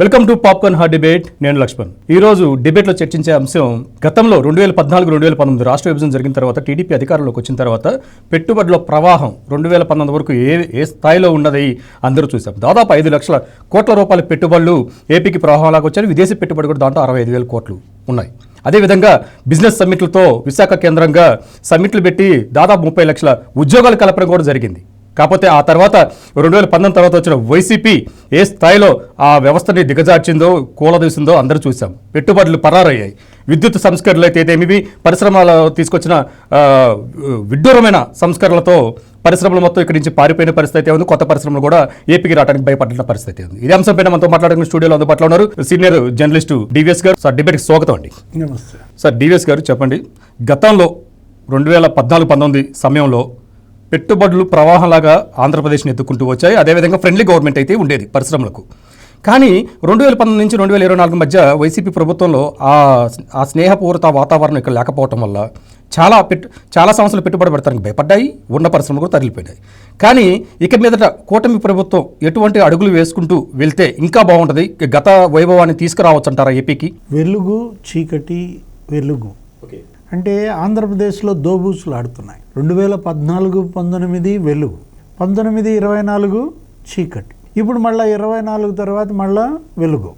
Welcome to popcorn heart debate. నేను లక్ష్మణ్. ఈ రోజు డిబేట్లో చర్చించే అంశం గతంలో రెండు వేల పద్నాలుగు రెండు వేల పంతొమ్మిది రాష్ట్ర విభజన జరిగిన తర్వాత టీడీపీ అధికారంలోకి వచ్చిన తర్వాత పెట్టుబడుల ప్రవాహం రెండు వేల పంతొమ్మిది వరకు ఏ ఏ స్థాయిలో ఉన్నది అందరూ చూసాం దాదాపు ఐదు లక్షల కోట్ల రూపాయల పెట్టుబడులు ఏపీకి ప్రవాహంలాగా వచ్చాయి విదేశీ పెట్టుబడి కూడా దాంట్లో అరవై ఐదు వేల కోట్లు ఉన్నాయి. అదేవిధంగా బిజినెస్ సమ్మిట్లతో విశాఖ కేంద్రంగా సమ్మిట్లు పెట్టి దాదాపు ముప్పై లక్షల ఉద్యోగాలు కలపడం కూడా జరిగింది. కాకపోతే ఆ తర్వాత రెండు వేల పంతొమ్మిది తర్వాత వచ్చిన వైసీపీ ఏ స్థాయిలో ఆ వ్యవస్థని దిగజార్చిందో కూలదీసిందో అందరూ చూసాం పెట్టుబడులు పరారయ్యాయి. విద్యుత్ సంస్కరణలు అయితే ఏమివి పరిశ్రమలు తీసుకొచ్చిన విడ్డూరమైన సంస్కరణలతో పరిశ్రమలు మొత్తం ఇక్కడి నుంచి పారిపోయిన పరిస్థితి ఉంది. కొత్త పరిశ్రమలు కూడా ఏపీకి రావడానికి భయపడిన పరిస్థితి ఉంది. ఇదే అంశంపైన మనతో మాట్లాడుకున్న స్టూడియోలో అందుబాటులో ఉన్నారు senior journalist DVS garu. Sir డిబేట్కి స్వాగతం అండి. నమస్తే. సార్ డివిఎస్ గారు చెప్పండి. గతంలో రెండు వేల పద్నాలుగు పంతొమ్మిది సమయంలో పెట్టుబడులు ప్రవాహంలాగా ఆంధ్రప్రదేశ్ని ఎత్తుకుంటూ వచ్చాయి. అదేవిధంగా ఫ్రెండ్లీ గవర్నమెంట్ అయితే ఉండేది పరిశ్రమలకు. కానీ రెండు వేల పంతొమ్మిది నుంచి రెండు వేల ఇరవై నాలుగు మధ్య వైసీపీ ప్రభుత్వంలో ఆ ఆ స్నేహపూరిత వాతావరణం ఇక్కడ లేకపోవటం వల్ల చాలా పెట్టు చాలా సంస్థలు పెట్టుబడి పెడతానికి భయపడ్డాయి ఉన్న పరిశ్రమలు కూడా తరలిపోయినాయి. కానీ ఇక మీదట కూటమి ప్రభుత్వం ఎటువంటి అడుగులు వేసుకుంటూ వెళ్తే ఇంకా బాగుంటుంది. గత వైభవాన్ని తీసుకురావచ్చు అంటారా ఏపీకి? వెలుగు చీకటి వెలుగు. ఓకే. అంటే ఆంధ్రప్రదేశ్లో దోబూసులు ఆడుతున్నాయి. రెండు వేల పద్నాలుగు పంతొమ్మిది వెలుగు పంతొమ్మిది ఇరవై నాలుగు చీకటి ఇప్పుడు మళ్ళీ ఇరవై నాలుగు తర్వాత మళ్ళా వెలుగు.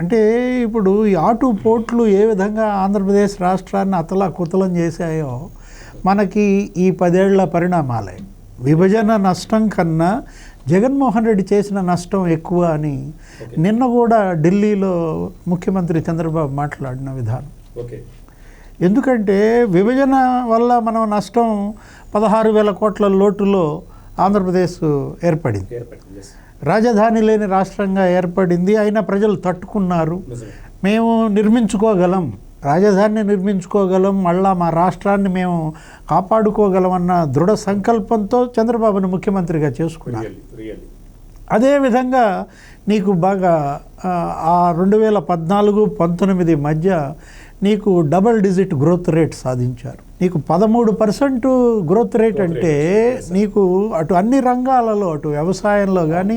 అంటే ఇప్పుడు ఈ ఆటు పోట్లు ఏ విధంగా ఆంధ్రప్రదేశ్ రాష్ట్రాన్ని అతలా కుతలం చేశాయో మనకి ఈ పదేళ్ళ పరిణామాలే. విభజన నష్టం కన్నా జగన్మోహన్ రెడ్డి చేసిన నష్టం ఎక్కువ అని నిన్న కూడా ఢిల్లీలో ముఖ్యమంత్రి చంద్రబాబు మాట్లాడిన విధానం. ఓకే. ఎందుకంటే విభజన వల్ల మనం నష్టం పదహారు వేల కోట్ల లోటులో ఆంధ్రప్రదేశ్ ఏర్పడింది. రాజధాని లేని రాష్ట్రంగా ఏర్పడింది అయినా ప్రజలు తట్టుకున్నారు. మేము నిర్మించుకోగలం రాజధానిని నిర్మించుకోగలం మళ్ళా మా రాష్ట్రాన్ని మేము కాపాడుకోగలం అన్న దృఢ సంకల్పంతో చంద్రబాబును ముఖ్యమంత్రిగా చేసుకున్నారు. అదేవిధంగా నీకు బాగా ఆ, ఆ రెండు వేల పద్నాలుగు పంతొమ్మిది మధ్య నీకు డబల్ డిజిట్ గ్రోత్ రేట్ సాధించారు. నీకు పదమూడు పర్సెంట్ గ్రోత్ రేట్ అంటే నీకు అటు అన్ని రంగాలలో అటు వ్యవసాయంలో కానీ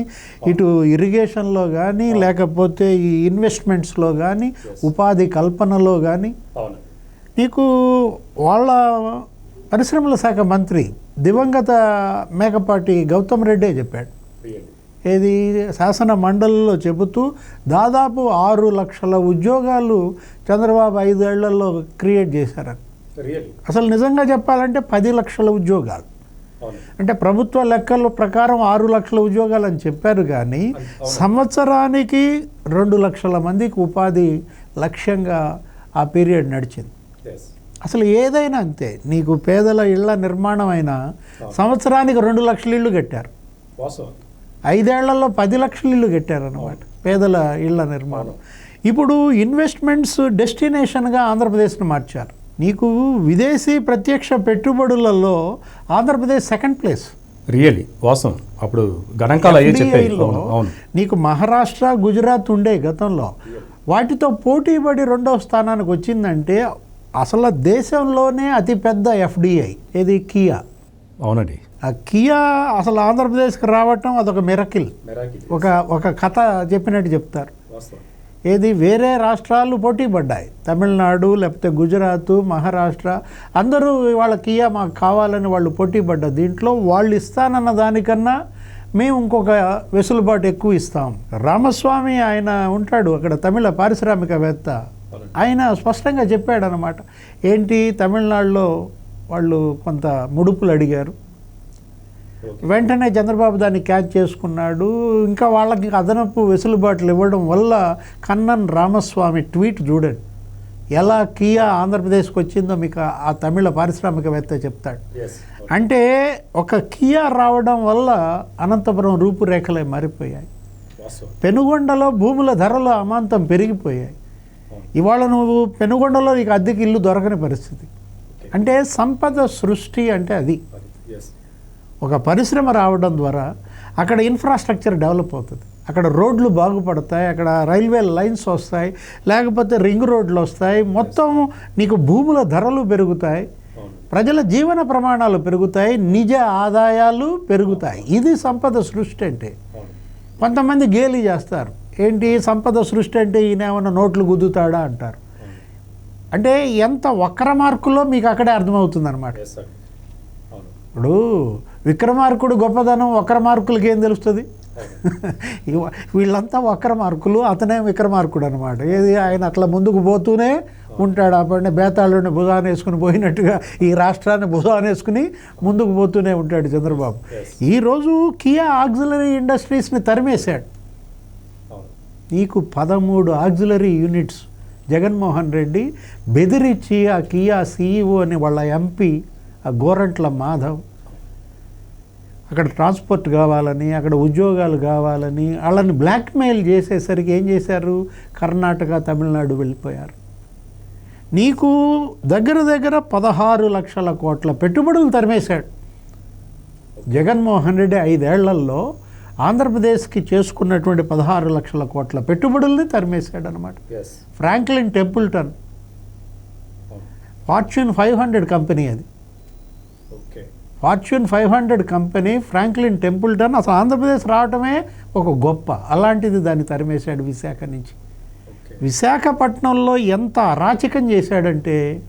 ఇటు ఇరిగేషన్లో కానీ లేకపోతే ఈ ఇన్వెస్ట్మెంట్స్లో కానీ ఉపాధి కల్పనలో కానీ నీకు వాళ్ళ పరిశ్రమల శాఖ మంత్రి దివంగత మేకపాటి గౌతమ్ రెడ్డే చెప్పాడు. ఏది? శాసన మండలిలో చెబుతూ దాదాపు ఆరు లక్షల ఉద్యోగాలు చంద్రబాబు ఐదేళ్ళలో క్రియేట్ చేశారని అసలు నిజంగా చెప్పాలంటే పది లక్షల ఉద్యోగాలు. అంటే ప్రభుత్వ లెక్కల ప్రకారం ఆరు లక్షల ఉద్యోగాలు అని చెప్పారు కానీ సంవత్సరానికి రెండు లక్షల మందికి ఉపాధి లక్ష్యంగా ఆ పీరియడ్ నడిచింది. అసలు ఏదైనా అంతే నీకు పేదల ఇళ్ళ నిర్మాణం అయినా సంవత్సరానికి రెండు లక్షల ఇళ్ళు కట్టారు. ఐదేళ్ళలో పది లక్షల ఇళ్ళు కట్టారన్నమాట. పేదల ఇళ్ళ నిర్మాణం. ఇప్పుడు ఇన్వెస్ట్మెంట్స్ డెస్టినేషన్గా ఆంధ్రప్రదేశ్ను మార్చారు. నీకు విదేశీ ప్రత్యక్ష పెట్టుబడులలో ఆంధ్రప్రదేశ్ సెకండ్ ప్లేస్. రియలీ వాస్తవం. అప్పుడు గణాంకాలు అయ్యే నీకు మహారాష్ట్ర గుజరాత్ ఉండే గతంలో వాటితో పోటీపడి రెండవ స్థానానికి వచ్చిందంటే అసలు దేశంలోనే అతిపెద్ద ఎఫ్డిఐ. ఇది కియా. అవునండి. ఆ కియా అసలు ఆంధ్రప్రదేశ్కి రావటం అదొక మిరకిల్. ఒక ఒక కథ చెప్పినట్టు చెప్తారు. ఏది వేరే రాష్ట్రాలు పోటీ పడ్డాయి. తమిళనాడు లేకపోతే గుజరాత్ మహారాష్ట్ర. అందరూ వాళ్ళ కియా మాకు కావాలని వాళ్ళు పోటీ పడ్డారు దీంట్లో వాళ్ళు ఇస్తానన్న దానికన్నా మేము ఇంకొక వెసులుబాటు ఎక్కువ ఇస్తాం. రామస్వామి ఆయన ఉంటాడు అక్కడ తమిళ పారిశ్రామికవేత్త. ఆయన స్పష్టంగా చెప్పాడు అనమాట ఏంటి తమిళనాడులో వాళ్ళు కొంత ముడుపులు అడిగారు. వెంటనే చంద్రబాబు దాన్ని క్యాచ్ చేసుకున్నాడు. ఇంకా వాళ్ళకి అదనపు వెసులుబాట్లు ఇవ్వడం వల్ల కన్నన్ రామస్వామి ట్వీట్ చూడండి. ఎలా కియా ఆంధ్రప్రదేశ్కి వచ్చిందో మీకు ఆ- ఆ తమిళ పారిశ్రామికవేత్త చెప్తాడు. అంటే ఒక కియా రావడం వల్ల అనంతపురం రూపురేఖలే మారిపోయాయి. పెనుగొండలో భూముల ధరలు అమాంతం పెరిగిపోయాయి. ఇవాళ నువ్వు పెనుగొండలో నీకు అద్దెకి ఇల్లు దొరకని పరిస్థితి. అంటే సంపద సృష్టి అంటే అది. ఒక పరిశ్రమ రావడం ద్వారా అక్కడ ఇన్ఫ్రాస్ట్రక్చర్ డెవలప్ అవుతుంది. అక్కడ రోడ్లు బాగుపడతాయి అక్కడ రైల్వే లైన్స్ వస్తాయి లేకపోతే రింగ్ రోడ్లు వస్తాయి. మొత్తం నీకు భూముల ధరలు పెరుగుతాయి ప్రజల జీవన ప్రమాణాలు పెరుగుతాయి నిజ ఆదాయాలు పెరుగుతాయి. ఇది సంపద సృష్టి అంటే. కొంతమంది గేలి చేస్తారు. ఏంటి సంపద సృష్టి అంటే ఈయన ఏమన్నా నోట్లు గుద్దుతాడా అంటారు. అంటే ఎంత వక్ర మార్కులో మీకు అక్కడే అర్థమవుతుంది అనమాట ఇప్పుడు విక్రమార్కుడు గొప్పదనం వక్ర మార్కులకి ఏం తెలుస్తుంది? వీళ్ళంతా వక్ర మార్కులు అతనే విక్రమార్కుడు అనమాట ఏది ఆయన అట్లా ముందుకు పోతూనే ఉంటాడు. అప్పుడే బేతాళుడిని భుజాన్ని వేసుకుని పోయినట్టుగా ఈ రాష్ట్రాన్ని భుజాన్ని వేసుకుని ముందుకు పోతూనే ఉంటాడు చంద్రబాబు. ఈరోజు కియా ఆక్సిలరీ ఇండస్ట్రీస్ని తరిమేశాడు. నీకు పదమూడు ఆక్సిలరీ యూనిట్స్. జగన్మోహన్ రెడ్డి బెదిరించి ఆ కియా సీఈఓ అని వాళ్ళ ఎంపీ ఆ గోరంట్ల మాధవ్ అక్కడ ట్రాన్స్పోర్ట్ కావాలని అక్కడ ఉద్యోగాలు కావాలని వాళ్ళని బ్లాక్మెయిల్ చేసేసరికి ఏం చేశారు? కర్ణాటక తమిళనాడు వెళ్ళిపోయారు. నీకు దగ్గర దగ్గర పదహారు లక్షల కోట్ల పెట్టుబడులు తరిమేశాడు. జగన్మోహన్ రెడ్డి ఐదేళ్ళలో ఆంధ్రప్రదేశ్కి చేసుకున్నటువంటి పదహారు లక్షల కోట్ల పెట్టుబడుల్ని తరిమేశాడు అనమాట ఫ్రాంక్లిన్ టెంపుల్టన్. అవును ఫార్చ్యూన్ ఫైవ్ హండ్రెడ్ కంపెనీ అది. Fortune five hundred company Franklin Templeton అసలు ఆంధ్రప్రదేశ్ రావటమే ఒక గొప్ప. అలాంటిది దాన్ని తరిమేశాడు విశాఖ నుంచి. విశాఖపట్నంలో ఎంత అరాచకం చేశాడంటే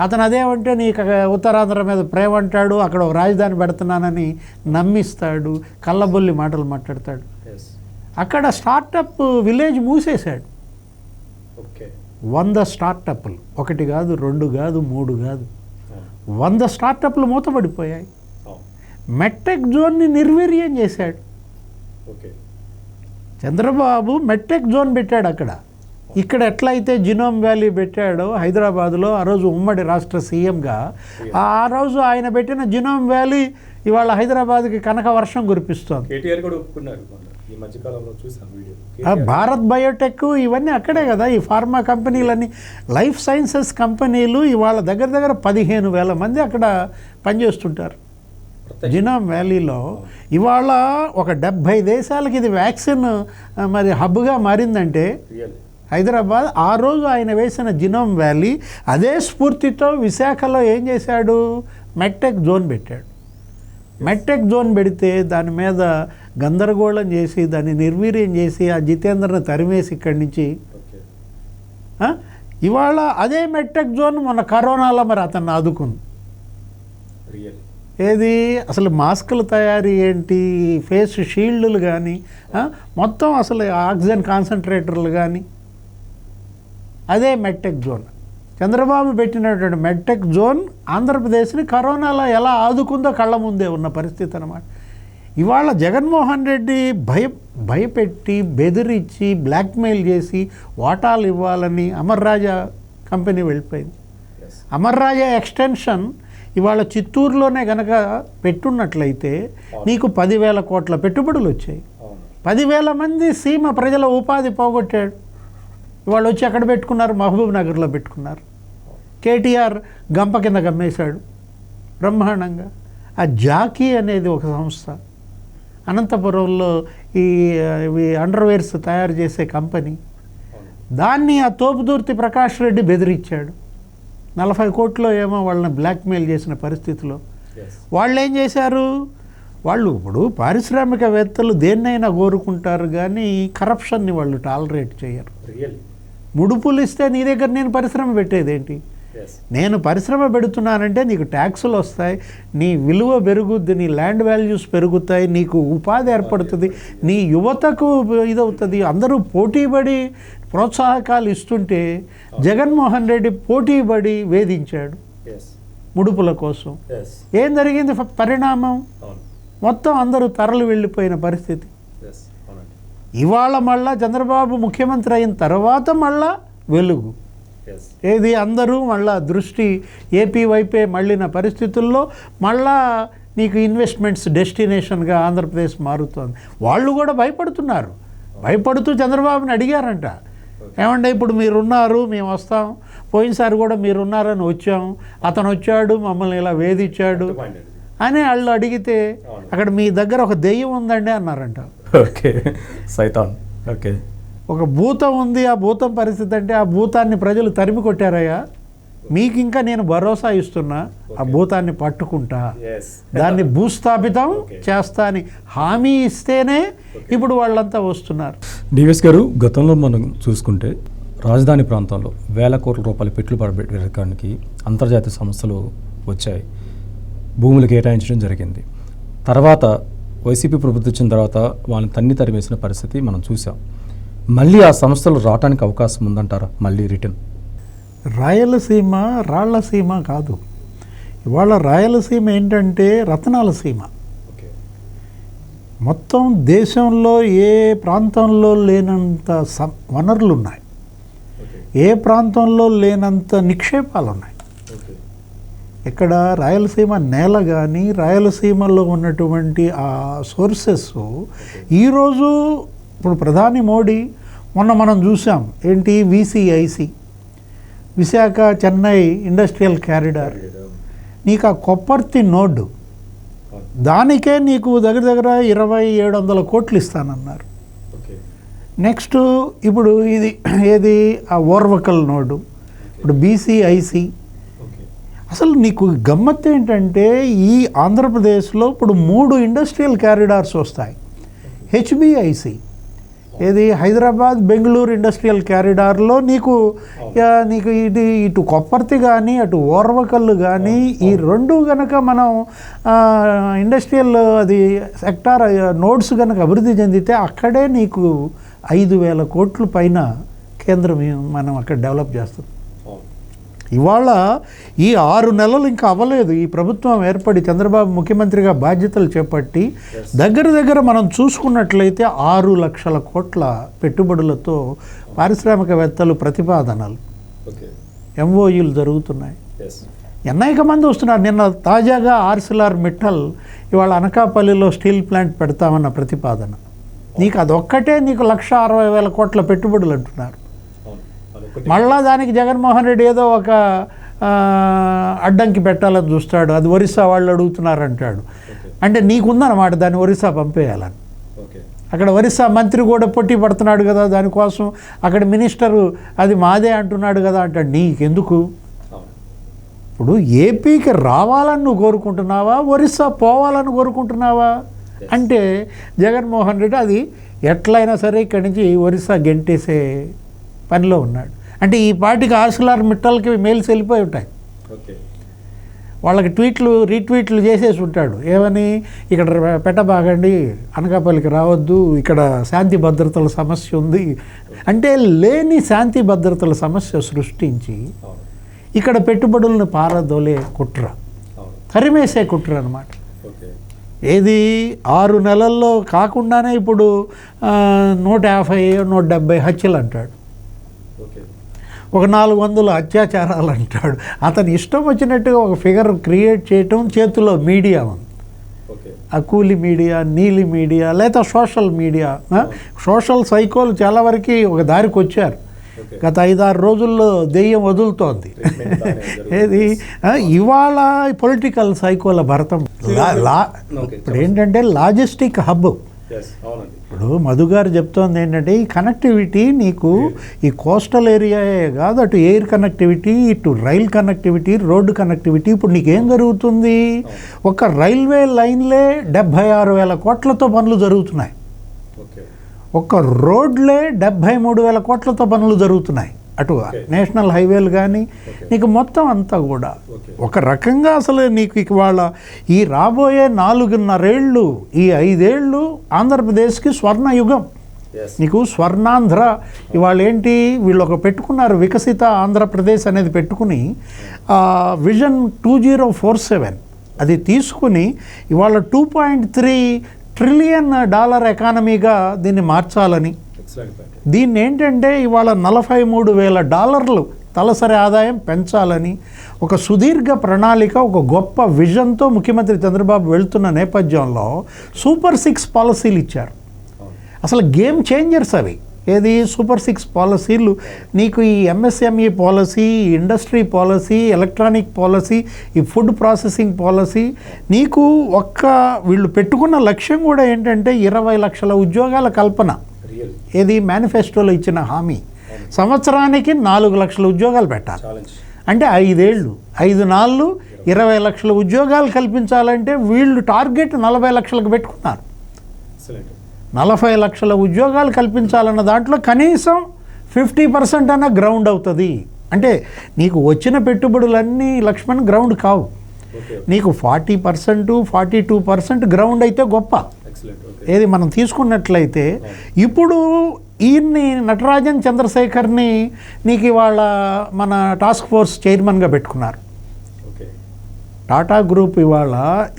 అతను అదేమంటే నీకు ఉత్తరాంధ్ర మీద ప్రేమ అంటాడు అక్కడ ఒక రాజధాని పెడుతున్నానని నమ్మిస్తాడు కళ్ళబొల్లి మాటలు మాట్లాడతాడు. అక్కడ స్టార్టప్ విలేజ్ మూసేశాడు. ఓకే. వంద స్టార్టప్లు. ఒకటి కాదు రెండు కాదు మూడు కాదు. వంద స్టార్టప్లు మూతపడిపోయాయి. మెట్టెక్ జోన్ని నిర్వీర్యం చేశాడు. చంద్రబాబు మెట్టెక్ జోన్ పెట్టాడు అక్కడ. ఇక్కడ ఎట్లయితే జినోమ్ వ్యాలీ పెట్టాడో హైదరాబాద్లో ఆ రోజు ఉమ్మడి రాష్ట్ర సీఎంగా ఆ రోజు ఆయన పెట్టిన జినోమ్ వ్యాలీ ఇవాళ హైదరాబాద్కి కనక వర్షం కురిపిస్తోంది. కేటీఆర్ కూడా ఒప్పుకున్నారు ఈ మధ్యకాలంలో చూసాం వీడియో. భారత్ బయోటెక్ ఇవన్నీ అక్కడే కదా ఈ ఫార్మా కంపెనీలన్నీ. లైఫ్ సైన్సెస్ కంపెనీలు ఇవాళ దగ్గర దగ్గర పదిహేను వేల మంది అక్కడ పనిచేస్తుంటారు. జినోమ్ వ్యాలీలో ఇవాళ ఒక డెబ్భై దేశాలకి ఇది వ్యాక్సిన్ మరి హబ్గా మారిందంటే హైదరాబాద్ ఆ రోజు ఆయన వేసిన జినోమ్ వ్యాలీ అదే స్ఫూర్తితో విశాఖలో ఏం చేశాడు? మెట్టెక్ జోన్ పెట్టాడు. మెట్టెక్ జోన్ పెడితే దాని మీద గందరగోళం చేసి దాన్ని నిర్వీర్యం చేసి ఆ జితేంద్రని తరిమేసి ఇక్కడి నుంచి. ఇవాళ అదే మెట్టెక్ జోన్ మన కరోనాలో మరి అతన్ని ఆదుకుంది. ఏది? అసలు మాస్కుల తయారీ ఏంటి? ఫేస్ షీల్డ్లు కానీ మొత్తం అసలు ఆక్సిజన్ కాన్సన్ట్రేటర్లు కానీ అదే మెట్టెక్ జోన్. చంద్రబాబు పెట్టినటువంటి మెట్టెక్ జోన్ ఆంధ్రప్రదేశ్ని కరోనాలో ఎలా ఆదుకుందో కళ్ళ ముందే ఉన్న పరిస్థితి అన్నమాట. ఇవాళ జగన్మోహన్ రెడ్డి భయ భయపెట్టి బెదిరించి బ్లాక్మెయిల్ చేసి వాటాలు ఇవ్వాలని అమర్ రాజా కంపెనీ వెళ్ళిపోయింది. అమర్ రాజా ఎక్స్టెన్షన్ ఇవాళ చిత్తూరులోనే గనక పెట్టున్నట్లయితే నీకు పదివేల కోట్ల పెట్టుబడులు వచ్చాయి పదివేల మంది సీమ ప్రజల ఉపాధి పోగొట్టాడు. ఇవాళ వచ్చి ఎక్కడ పెట్టుకున్నారు మహబూబ్ నగర్లో పెట్టుకున్నారు. కేటీఆర్ గంప కింద గమ్మేశాడు బ్రహ్మాండంగా. ఆ జాకీ అనేది ఒక సంస్థ. అనంతపురంలో ఈ అండర్వేర్స్ తయారు చేసే కంపెనీ. దాన్ని ఆ తోపుదూర్తి ప్రకాష్ రెడ్డి బెదిరించాడు. నలభై కోట్లో ఏమో వాళ్ళని బ్లాక్మెయిల్ చేసిన పరిస్థితిలో. వాళ్ళు ఏం చేశారు? వాళ్ళు ఇప్పుడు పారిశ్రామికవేత్తలు దేన్నైనా కోరుకుంటారు కానీ కరప్షన్ని వాళ్ళు టాలరేట్ చేయరు. ముడుపులు ఇస్తే నీ దగ్గర నేను పరిశ్రమ పెట్టేదేంటి? నేను పరిశ్రమ పెడుతున్నానంటే నీకు ట్యాక్సులు వస్తాయి నీ విలువ పెరుగుద్ది నీ ల్యాండ్ వాల్యూస్ పెరుగుతాయి నీకు ఉపాధి ఏర్పడుతుంది నీ యువతకు ఇదవుతుంది. అందరూ పోటీపడి ప్రోత్సాహకాలు ఇస్తుంటే జగన్మోహన్ రెడ్డి పోటీపడి వేధించాడు ముడుపుల కోసం. ఏం జరిగింది పరిణామం? మొత్తం అందరూ తరలి వెళ్ళిపోయిన పరిస్థితి. ఇవాళ మళ్ళా చంద్రబాబు ముఖ్యమంత్రి అయిన తర్వాత మళ్ళా వెలుగు. ఏది అందరూ మళ్ళా దృష్టి ఏపీ వైపే మళ్ళిన పరిస్థితుల్లో మళ్ళా నీకు ఇన్వెస్ట్మెంట్స్ డెస్టినేషన్గా ఆంధ్రప్రదేశ్ మారుతోంది. వాళ్ళు కూడా భయపడుతున్నారు. భయపడుతూ చంద్రబాబుని అడిగారంట. ఏమంటే ఇప్పుడు మీరున్నారు మేము వస్తాం. పోయినసారి కూడా మీరున్నారని వచ్చాం. అతను వచ్చాడు మమ్మల్ని ఇలా వేధించాడు అని వాళ్ళు అడిగితే. అక్కడ మీ దగ్గర ఒక దెయ్యం ఉందండి అన్నారంట. ఓకే. సైతాన్. ఓకే. ఒక భూతం ఉంది ఆ భూతం పరిస్థితి అంటే ఆ భూతాన్ని ప్రజలు తరిమి కొట్టారయ్యా. మీకు ఇంకా నేను భరోసా ఇస్తున్నా ఆ భూతాన్ని పట్టుకుంటా. దాన్ని భూస్థాపితం. చేస్తా అని హామీ ఇస్తేనే ఇప్పుడు వాళ్ళంతా వస్తున్నారు. డివిఎస్ గారు గతంలో మనం చూసుకుంటే రాజధాని ప్రాంతంలో వేల కోట్ల రూపాయల పెట్టుబడి పెట్టడానికి అంతర్జాతీయ సంస్థలు వచ్చాయి. భూములు కేటాయించడం జరిగింది. తర్వాత వైసీపీ ప్రభుత్వం వచ్చిన తర్వాత వాళ్ళని తన్ని తరిమేసిన పరిస్థితి మనం చూసాం మళ్ళీ ఆ సంస్థలు రావడానికి అవకాశం ఉందంటారా? మళ్ళీ రిటర్న్. రాయలసీమ రాళ్ళసీమ కాదు. ఇవాళ రాయలసీమ ఏంటంటే రతనాల సీమ. మొత్తం దేశంలో ఏ ప్రాంతంలో లేనంత సం- వనరులు ఉన్నాయి ఏ ప్రాంతంలో లేనంత నిక్షేపాలు ఉన్నాయి ఇక్కడ రాయలసీమ నేల కానీ రాయలసీమలో ఉన్నటువంటి ఆ సోర్సెస్ ఈరోజు ఇప్పుడు ప్రధాని మోడీ మొన్న మనం చూసాం ఏంటి? VCIC Visakha Chennai industrial corridor నీకు ఆ కొప్పర్తి నోడ్. దానికే నీకు దగ్గర దగ్గర ఇరవై ఏడు వందల కోట్లు ఇస్తానన్నారు. నెక్స్ట్ ఇప్పుడు ఇది ఏది? ఆ ఓర్వకల్ నోడు. ఇప్పుడు బీసీఐసి అసలు నీకు గమ్మత్తు ఏంటంటే ఈ ఆంధ్రప్రదేశ్లో ఇప్పుడు మూడు ఇండస్ట్రియల్ క్యారిడార్స్ వస్తాయి. హెచ్బిఐసి. ఏది? హైదరాబాద్ బెంగళూరు ఇండస్ట్రియల్ క్యారిడార్లో నీకు నీకు ఇది ఇటు కొప్పర్తి కానీ అటు ఓర్వకల్లు కానీ ఈ రెండు గనక మనం ఇండస్ట్రియల్ అది సెక్టార్ నోడ్స్ కనుక అభివృద్ధి చెందితే అక్కడే నీకు ఐదు వేల కోట్ల పైన కేంద్రం మనం అక్కడ డెవలప్ చేస్తుంది ఇవాళ ఈ ఆరు నెలలు ఇంకా అవ్వలేదు. ఈ ప్రభుత్వం ఏర్పడి చంద్రబాబు ముఖ్యమంత్రిగా బాధ్యతలు చేపట్టి దగ్గర దగ్గర మనం చూసుకున్నట్లయితే ఆరు లక్షల కోట్ల పెట్టుబడులతో పారిశ్రామికవేత్తలు ప్రతిపాదనలు. ఎంఓయూలు జరుగుతున్నాయి. అనేక మంది వస్తున్నారు. నిన్న తాజాగా ఆర్సిలార్ మిట్టల్ ఇవాళ అనకాపల్లిలో స్టీల్ ప్లాంట్ పెడతామన్న ప్రతిపాదన. నీకు అదొక్కటే నీకు లక్ష అరవై వేల కోట్ల పెట్టుబడులు అంటున్నారు. మళ్ళా దానికి జగన్మోహన్ రెడ్డి ఏదో ఒక అడ్డంకి పెట్టాలని చూస్తాడు. అది ఒరిస్సా వాళ్ళు అడుగుతున్నారు అంటాడు అంటే నీకుందన్నమాట దాన్ని ఒరిస్సా పంపేయాలని. అక్కడ ఒరిస్సా మంత్రి కూడా పోటీ పడుతున్నాడు కదా దానికోసం. అక్కడ మినిస్టరు అది మాదే అంటున్నాడు కదా అంటాడు. నీకెందుకు? ఇప్పుడు ఏపీకి రావాలని నువ్వు కోరుకుంటున్నావా? ఒరిస్సా పోవాలని కోరుకుంటున్నావా? అంటే జగన్మోహన్ రెడ్డి అది ఎట్లయినా సరే ఇక్కడి నుంచి ఒరిస్సా గెంటేసే పనిలో ఉన్నాడు. అంటే ఈ పార్టీకి ఆర్సిలార్ మిట్టలకి మెయిల్స్ వెళ్ళిపోయి ఉంటాయి. వాళ్ళకి ట్వీట్లు రీట్వీట్లు చేసేసి ఉంటాడు. ఏమని? ఇక్కడ పెట్టబాగండి అనకాపల్లికి రావద్దు ఇక్కడ శాంతి భద్రతల సమస్య ఉంది. అంటే లేని శాంతి భద్రతల సమస్య సృష్టించి ఇక్కడ పెట్టుబడులను పారదోలే కుట్ర. తరిమేసే కుట్ర అనమాట ఏది? ఆరు నెలల్లో కాకుండానే ఇప్పుడు నూట యాభై నూట డెబ్బై హత్యలు అంటాడు. ఒక నాలుగు వందల అత్యాచారాలు అంటాడు. అతని ఇష్టం వచ్చినట్టుగా ఒక ఫిగర్ క్రియేట్ చేయటం చేతిలో మీడియా ఉంది. ఆ కూలి మీడియా నీలి మీడియా లేదా సోషల్ మీడియా? సోషల్ సైకోలు చాలా వరకు ఒక దారికి వచ్చారు. గత ఐదారు రోజుల్లో దెయ్యం వదులుతోంది. ఏది? ఇవాళ పొలిటికల్ సైకోల భరతం. లా ఇప్పుడు ఏంటంటే లాజిస్టిక్ హబ్. ఇప్పుడు మధు గారు చెప్తోంది ఏంటంటే ఈ కనెక్టివిటీ నీకు ఈ కోస్టల్ ఏరియాయే కాదు అటు ఎయిర్ కనెక్టివిటీ ఇటు రైల్ కనెక్టివిటీ రోడ్డు కనెక్టివిటీ ఇప్పుడు నీకేం జరుగుతుంది? ఒక రైల్వే లైన్లే డెబ్భై ఆరు వేల కోట్లతో పనులు జరుగుతున్నాయి. ఒక్క రోడ్లే డెబ్భై మూడు వేల కోట్లతో పనులు జరుగుతున్నాయి. అటు నేషనల్ హైవేలు కానీ నీకు మొత్తం అంతా కూడా. ఒక రకంగా అసలు నీకు ఇవాళ ఈ రాబోయే నాలుగున్నరేళ్ళు ఈ ఐదేళ్ళు ఆంధ్రప్రదేశ్కి స్వర్ణయుగం. నీకు స్వర్ణాంధ్ర ఇవాళ ఏంటి వీళ్ళు ఒక పెట్టుకున్నారు వికసిత ఆంధ్రప్రదేశ్ అనేది పెట్టుకుని vision two zero four seven అది తీసుకుని ఇవాళ two point three trillion dollar ఎకానమీగా దీన్ని మార్చాలని. దీన్ని ఏంటంటే ఇవాళ నలభై మూడు వేల డాలర్లు తలసరి ఆదాయం పెంచాలని ఒక సుదీర్ఘ ప్రణాళిక ఒక గొప్ప విజన్తో ముఖ్యమంత్రి చంద్రబాబు వెళ్తున్న నేపథ్యంలో సూపర్ సిక్స్ పాలసీలు ఇచ్చారు. అసలు గేమ్ చేంజర్స్ అవి. ఏది? సూపర్ సిక్స్ పాలసీలు. నీకు ఈ MSME policy industry policy electronic policy ఈ ఫుడ్ ప్రాసెసింగ్ పాలసీ నీకు ఒక్క వీళ్ళు పెట్టుకున్న లక్ష్యం కూడా ఏంటంటే ఇరవై లక్షల ఉద్యోగాల కల్పన. ఏది? మేనిఫెస్టోలో ఇచ్చిన హామీ. సంవత్సరానికి నాలుగు లక్షల ఉద్యోగాలు పెట్టాలి. అంటే ఐదేళ్ళు. ఐదు నాళ్ళు ఇరవై లక్షల ఉద్యోగాలు కల్పించాలంటే వీళ్ళు టార్గెట్ నలభై లక్షలకు పెట్టుకున్నారు. నలభై లక్షల ఉద్యోగాలు కల్పించాలన్న దాంట్లో కనీసం ఫిఫ్టీ పర్సెంట్ అన్న గ్రౌండ్ అవుతుంది. అంటే నీకు వచ్చిన పెట్టుబడులన్నీ లక్ష్మణ్ గ్రౌండ్ కావు. నీకు forty percent forty two percent ground అయితే గొప్ప. ఏది మనం తీసుకున్నట్లయితే ఇప్పుడు ఈయన్ని నటరాజన్ చంద్రశేఖర్ని నీకు ఇవాళ మన టాస్క్ ఫోర్స్ చైర్మన్గా పెట్టుకున్నారు. టాటా గ్రూప్ ఇవాళ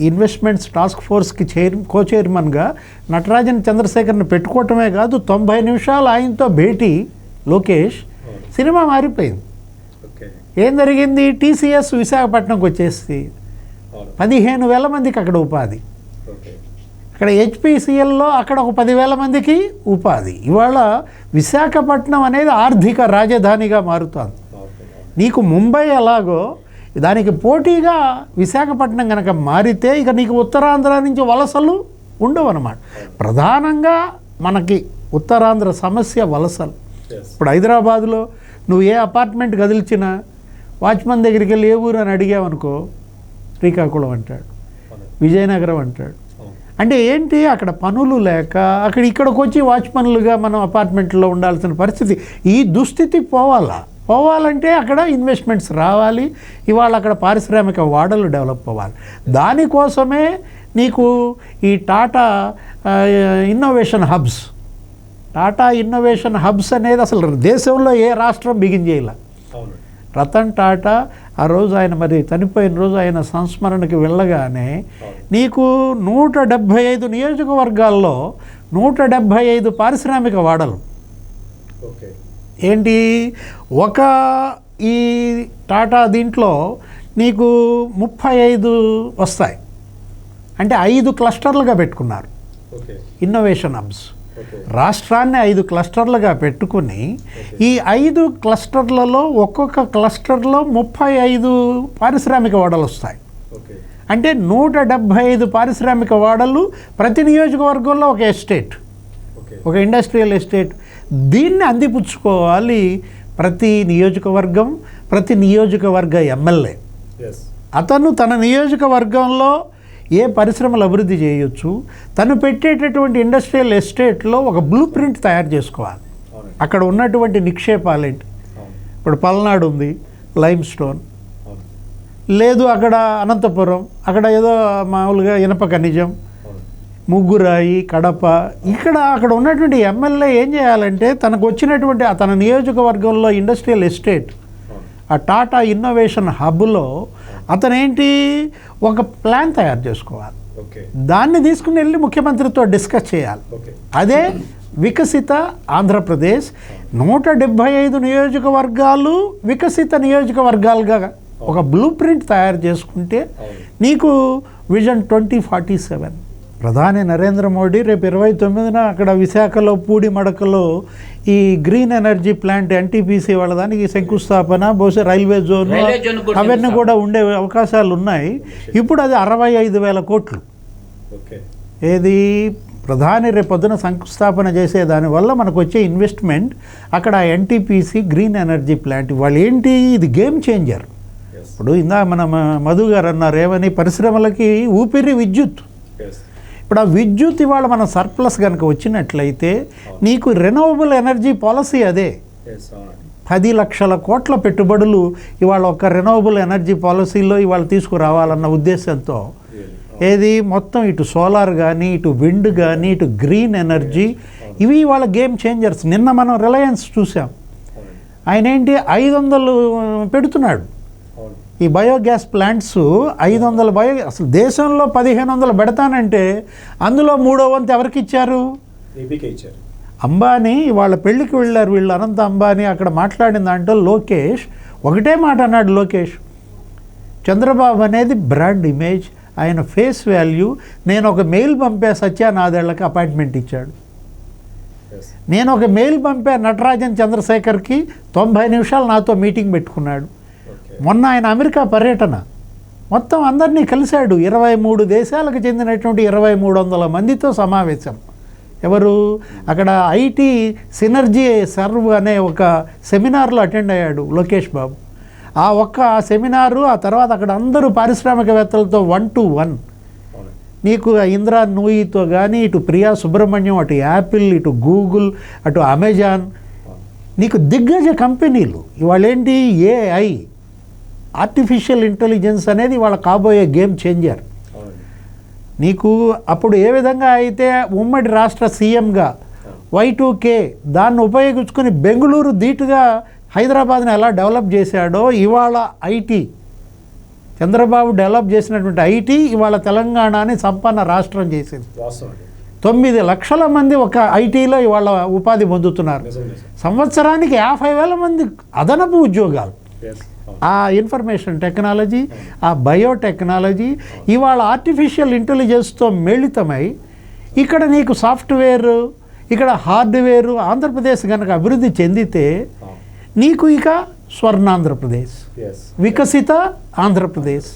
ఇన్వెస్ట్మెంట్స్ టాస్క్ ఫోర్స్కి చైర్ కో చైర్మన్గా నటరాజన్ చంద్రశేఖర్ని పెట్టుకోవటమే కాదు తొంభై నిమిషాలు ఆయనతో భేటీ లోకేష్ సినిమా మారిపోయింది. ఏం జరిగింది? టీసీఎస్ విశాఖపట్నంకి వచ్చేసి పదిహేను వేల మందికి అక్కడ ఉపాధి. అక్కడ హెచ్పిసిఎల్లో అక్కడ ఒక పదివేల మందికి ఉపాధి. ఇవాళ విశాఖపట్నం అనేది ఆర్థిక రాజధానిగా మారుతోంది. నీకు ముంబై ఎలాగో దానికి పోటీగా విశాఖపట్నం కనుక మారితే ఇక నీకు ఉత్తరాంధ్ర నుంచి వలసలు ఉండవు అన్నమాట ప్రధానంగా మనకి ఉత్తరాంధ్ర సమస్య వలసలు. ఇప్పుడు హైదరాబాద్లో నువ్వు ఏ అపార్ట్మెంట్ కదిల్చినా వాచ్మన్ దగ్గరికి వెళ్ళి ఏ ఊరు అని అడిగావనుకో శ్రీకాకుళం అంటాడు విజయనగరం అంటాడు అంటే ఏంటి? అక్కడ పనులు లేక అక్కడ ఇక్కడికి వచ్చి వాచ్మన్లుగా మనం అపార్ట్మెంట్లో ఉండాల్సిన పరిస్థితి. ఈ దుస్థితి పోవాలా? పోవాలంటే అక్కడ ఇన్వెస్ట్మెంట్స్ రావాలి. ఇవాళ అక్కడ పారిశ్రామిక వాడలు డెవలప్ అవ్వాలి. దానికోసమే నీకు ఈ Tata innovation hubs. Tata innovation hubs అనేది అసలు దేశంలో ఏ రాష్ట్రం బిగిన్ చేయాల. రతన్ టాటా ఆ రోజు ఆయన మరి చనిపోయిన రోజు ఆయన సంస్మరణకి వెళ్ళగానే నీకు నూట డెబ్భై ఐదు నియోజకవర్గాల్లో నూట డెబ్భై ఐదు పారిశ్రామిక వాడలు. ఏంటి? ఒక ఈ టాటా దీంట్లో నీకు ముప్పై ఐదు వస్తాయి. అంటే ఐదు క్లస్టర్లుగా పెట్టుకున్నారు. ఇన్నోవేషన్ హబ్స్ రాష్ట్రాన్ని ఐదు క్లస్టర్లుగా పెట్టుకుని ఈ ఐదు క్లస్టర్లలో ఒక్కొక్క క్లస్టర్లో ముప్పై ఐదు పారిశ్రామిక వాడలు వస్తాయి. అంటే నూట డెబ్భై ఐదు పారిశ్రామిక వాడలు ప్రతి నియోజకవర్గంలో ఒక ఎస్టేట్ ఒక ఇండస్ట్రియల్ ఎస్టేట్. దీన్ని అందిపుచ్చుకోవాలి ప్రతి నియోజకవర్గం ప్రతి నియోజకవర్గ ఎమ్మెల్యే. అతను తన నియోజకవర్గంలో ఏ పరిశ్రమలు అభివృద్ధి చేయొచ్చు? తను పెట్టేటటువంటి ఇండస్ట్రియల్ ఎస్టేట్లో ఒక బ్లూ ప్రింట్ తయారు చేసుకోవాలి. అక్కడ ఉన్నటువంటి నిక్షేపాలు ఏంటి? ఇప్పుడు పల్నాడు ఉంది లైమ్ స్టోన్ లేదు అక్కడ అనంతపురం అక్కడ ఏదో మామూలుగా ఇనప ఖనిజం ముగ్గురాయి కడప. ఇక్కడ అక్కడ ఉన్నటువంటి ఎమ్మెల్యే ఏం చేయాలంటే తనకు వచ్చినటువంటి తన నియోజకవర్గంలో ఇండస్ట్రియల్ ఎస్టేట్ ఆ టాటా ఇన్నోవేషన్ హబ్లో అతనేంటి? ఒక ప్లాన్ తయారు చేసుకోవాలి. దాన్ని తీసుకుని వెళ్ళి ముఖ్యమంత్రితో డిస్కస్ చేయాలి. అదే వికసిత ఆంధ్రప్రదేశ్ నూట డెబ్భై ఐదు నియోజకవర్గాలు వికసిత నియోజకవర్గాలుగా ఒక బ్లూ ప్రింట్ తయారు చేసుకుంటే నీకు విజన్ ట్వంటీ ఫార్టీ సెవెన్ ప్రధాని నరేంద్ర మోడీ రేపు ఇరవై తొమ్మిదిన అక్కడ విశాఖలో పూడి మడకలో ఈ గ్రీన్ ఎనర్జీ ప్లాంట్ ఎన్టీపీసీ వాళ్ళ దానికి శంకుస్థాపన బహుశా రైల్వే జోన్ అవన్నీ కూడా ఉండే అవకాశాలు ఉన్నాయి. ఇప్పుడు అది అరవై ఐదు వేల కోట్లు. ఏది? ప్రధాని రేపొద్దున శంకుస్థాపన చేసే దానివల్ల మనకు వచ్చే ఇన్వెస్ట్మెంట్ అక్కడ ఎన్టీపీసీ గ్రీన్ ఎనర్జీ ప్లాంట్. వాళ్ళు ఏంటి? ఇది గేమ్ చేంజర్. ఇప్పుడు ఇందా మన మధు గారు అన్నారు ఏమని పరిశ్రమలకి ఊపిరి విద్యుత్. ఇప్పుడు ఆ విద్యుత్ ఇవాళ మన సర్ప్లస్ కనుక వచ్చినట్లయితే నీకు రెనోవబుల్ ఎనర్జీ పాలసీ అదే. పది లక్షల కోట్ల పెట్టుబడులు ఇవాళ ఒక రెనోవబుల్ ఎనర్జీ పాలసీలో ఇవాళ తీసుకురావాలన్న ఉద్దేశంతో ఏది? మొత్తం ఇటు సోలార్ కానీ ఇటు విండ్ కానీ ఇటు గ్రీన్ ఎనర్జీ ఇవి ఇవాళ గేమ్ చేంజర్స్ నిన్న మనం రిలయన్స్ చూసాం ఆయన ఏంటి? ఐదు వందలు పెడుతున్నాడు. ఈ బయోగ్యాస్ ప్లాంట్స్ ఐదు వందల బయో అసలు దేశంలో పదిహేను వందలు పెడతానంటే అందులో మూడో వంతు ఎవరికి ఇచ్చారు? ఇచ్చారు. అంబానీ వాళ్ళ పెళ్ళికి వెళ్ళారు వీళ్ళు అనంత అంబానీ అక్కడ మాట్లాడిన దాంట్లో లోకేష్ ఒకటే మాట అన్నాడు లోకేష్. చంద్రబాబు అనేది బ్రాండ్ ఇమేజ్ ఆయన ఫేస్ వాల్యూ నేను ఒక మెయిల్ పంపే సత్యానాదేళ్ళకి అపాయింట్మెంట్ ఇచ్చాడు. నేను ఒక మెయిల్ పంపే నటరాజన్ చంద్రశేఖర్కి తొంభై నిమిషాలు నాతో మీటింగ్ పెట్టుకున్నాడు. మొన్న ఆయన అమెరికా పర్యటన. మొత్తం అందరినీ కలిశాడు. ఇరవై మూడు దేశాలకు చెందినటువంటి ఇరవై మూడు వందల మందితో సమావేశం. ఎవరు? అక్కడ ఐటీ సినర్జీ సర్వ్ అనే ఒక సెమినార్లో అటెండ్ అయ్యాడు లోకేష్ బాబు. ఆ ఒక్క సెమినారు ఆ తర్వాత అక్కడ అందరూ పారిశ్రామికవేత్తలతో వన్ టు వన్. నీకు ఇంద్రా నూయితో కానీ ఇటు ప్రియా సుబ్రహ్మణ్యం అటు యాపిల్ ఇటు గూగుల్ అటు అమెజాన్. నీకు దిగ్గజ కంపెనీలు. ఇవాళ ఏంటి ఏఐ ఆర్టిఫిషియల్ ఇంటెలిజెన్స్ అనేది వాళ్ళ కాబోయే గేమ్ చేంజర్ నీకు అప్పుడు ఏ విధంగా అయితే ఉమ్మడి రాష్ట్ర సీఎంగా వై కే దాన్ని ఉపయోగించుకొని బెంగళూరు ధీటుగా హైదరాబాద్ని ఎలా డెవలప్ చేశాడో ఇవాళ ఐటీ చంద్రబాబు డెవలప్ చేసినటువంటి ఐటీ ఇవాళ తెలంగాణని సంపన్న రాష్ట్రం చేసింది. తొమ్మిది లక్షల మంది ఒక ఐటీలో ఇవాళ ఉపాధి పొందుతున్నారు. సంవత్సరానికి యాభై వేల మంది అదనపు ఉద్యోగాలు. ఆ ఇన్ఫర్మేషన్ టెక్నాలజీ ఆ బయోటెక్నాలజీ ఇవాళ ఆర్టిఫిషియల్ ఇంటెలిజెన్స్తో మిళితమై ఇక్కడ నీకు సాఫ్ట్వేర్ ఇక్కడ హార్డ్వేర్ ఆంధ్రప్రదేశ్ కనుక అభివృద్ధి చెందితే నీకు ఇక స్వర్ణాంధ్రప్రదేశ్ వికసిత ఆంధ్రప్రదేశ్.